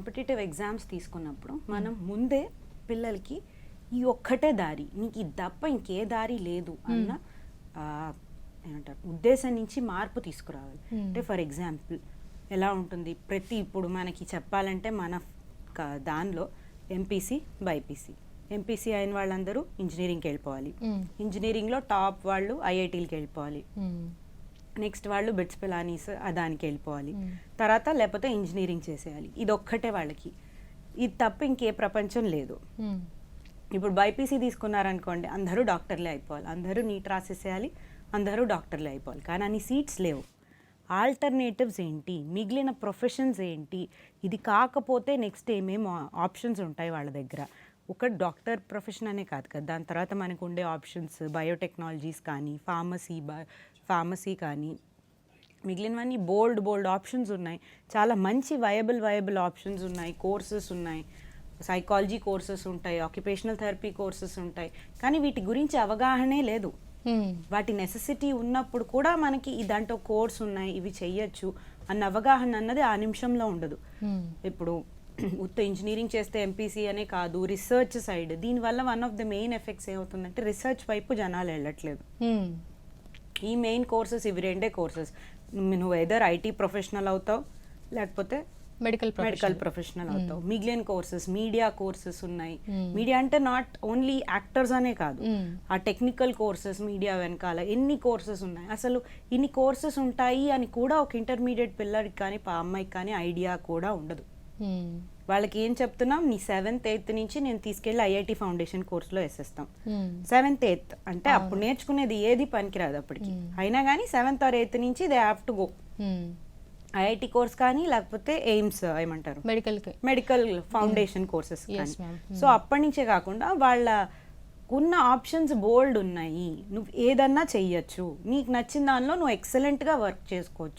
Competitive exams తీసుకున్నప్పుడు మనం ముందే పిల్లలకి ఈ ఒక్కటే దారి నీకు ఇది తప్ప ఇంకే దారి లేదు అన్న ఏమంటారు ఉద్దేశం నుంచి మార్పు తీసుకురావాలి. అంటే ఫర్ ఎగ్జాంపుల్ ఎలా ఉంటుంది ప్రతి ఇప్పుడు మనకి చెప్పాలంటే మన దానిలో ఎంపీసీ బైపీసీ ఎంపీసీ అయిన వాళ్ళందరూ ఇంజనీరింగ్కి వెళ్ళిపోవాలి. ఇంజనీరింగ్లో టాప్ వాళ్ళు ఐఐటీలకి వెళ్ళిపోవాలి. నెక్స్ట్ వాళ్ళు బిట్స్ పిలానీస్ దానికి వెళ్ళిపోవాలి. మ్మ్. తర్వాత లేకపోతే ఇంజనీరింగ్ చేసేయాలి. ఇది ఒక్కటే వాళ్ళకి. ఇది తప్ప ఇంకే ప్రపంచం లేదు. మ్మ్. ఇప్పుడు బైపీసీ తీసుకున్నారనుకోండి అందరూ డాక్టర్లే అయిపోవాలి. అందరూ నీట్ రాసేసేయాలి అందరూ డాక్టర్లే అయిపోవాలి. కానీ అన్ని సీట్స్ లేవు. ఆల్టర్నేటివ్స్ ఏంటి? మిగిలిన ప్రొఫెషన్స్ ఏంటి? ఇది కాకపోతే నెక్స్ట్ ఏమేమి ఆప్షన్స్ ఉంటాయి వాళ్ళ దగ్గర? ఒక డాక్టర్ ప్రొఫెషన్ అనే కాదు కదా. దాని తర్వాత మనకు ఉండే ఆప్షన్స్ బయోటెక్నాలజీస్ కానీ ఫార్మసీ బ ఫార్మసీ కానీ మిగిలినవన్నీ బోల్డ్ బోల్డ్ ఆప్షన్స్ ఉన్నాయి. చాలా మంచి వయబుల్ వయబుల్ ఆప్షన్స్ ఉన్నాయి. కోర్సెస్ ఉన్నాయి. సైకాలజీ కోర్సెస్ ఉంటాయి. ఆక్యుపేషనల్ థెరపీ కోర్సెస్ ఉంటాయి. కానీ వీటి గురించి అవగాహనే లేదు. వాటి నెసెసిటీ ఉన్నప్పుడు కూడా మనకి దాంట్లో కోర్స్ ఉన్నాయి. ఇవి చెయ్యొచ్చు అన్న అవగాహన అన్నది ఆ నిమిషంలో ఉండదు. ఇప్పుడు ఉత్త ఇంజనీరింగ్ చేస్తే ఎంపీసీ అనే కాదు రీసెర్చ్ సైడ్ దీనివల్ల one of the main effects ఏమవుతుందంటే రీసెర్చ్ వైపు జనాలు వెళ్ళట్లేదు. మ్మ్. ఈ మెయిన్ కోర్సెస్ ఇవి రెండే కోర్సెస్ నువ్వు ఎదర్ ఐటీ ప్రొఫెషనల్ అవుతావు లేకపోతే మెడికల్ మెడికల్ ప్రొఫెషనల్ అవుతావు. మిగిలిన కోర్సెస్ మీడియా కోర్సెస్ ఉన్నాయి. Hmm. మీడియా అంటే నాట్ ఓన్లీ యాక్టర్స్ అనే కాదు. Hmm. ఆ టెక్నికల్ కోర్సెస్ మీడియా వెనకాల ఎన్ని కోర్సెస్ ఉన్నాయి? అసలు ఇన్ని కోర్సెస్ ఉంటాయి అని కూడా ఒక ఇంటర్మీడియట్ పిల్లడికి కానీ పా అమ్మాయికి కానీ ఐడియా కూడా ఉండదు. వాళ్ళకి ఏం చెప్తున్నాం? నీ సెవెంత్ ఎయిత్ నుంచి నేను తీసుకెళ్ళి ఐఐటి ఫౌండేషన్ కోర్సులో వేసేస్తాం. సెవెంత్ ఎయిత్ అంటే అప్పుడు నేర్చుకునేది ఏది పనికిరాదు అప్పటికి. Hmm. అయినా కానీ సెవెంత్ ఆర్ ఎయిత్ నుంచి they have to go. IIT course కానీ లేకపోతే ఎయిమ్స్ ఏమంటారు? మెడికల్కి మెడికల్ ఫౌండేషన్ కోర్సెస్. సో అప్పటి నుంచే కాకుండా వాళ్ళ ఉన్న ఆప్షన్స్ బోల్డ్ ఉన్నాయి. నువ్వు ఏదన్నా చెయ్యొచ్చు. నీకు నచ్చిన దానిలో నువ్వు ఎక్సలెంట్గా వర్క్ చేసుకోవచ్చు.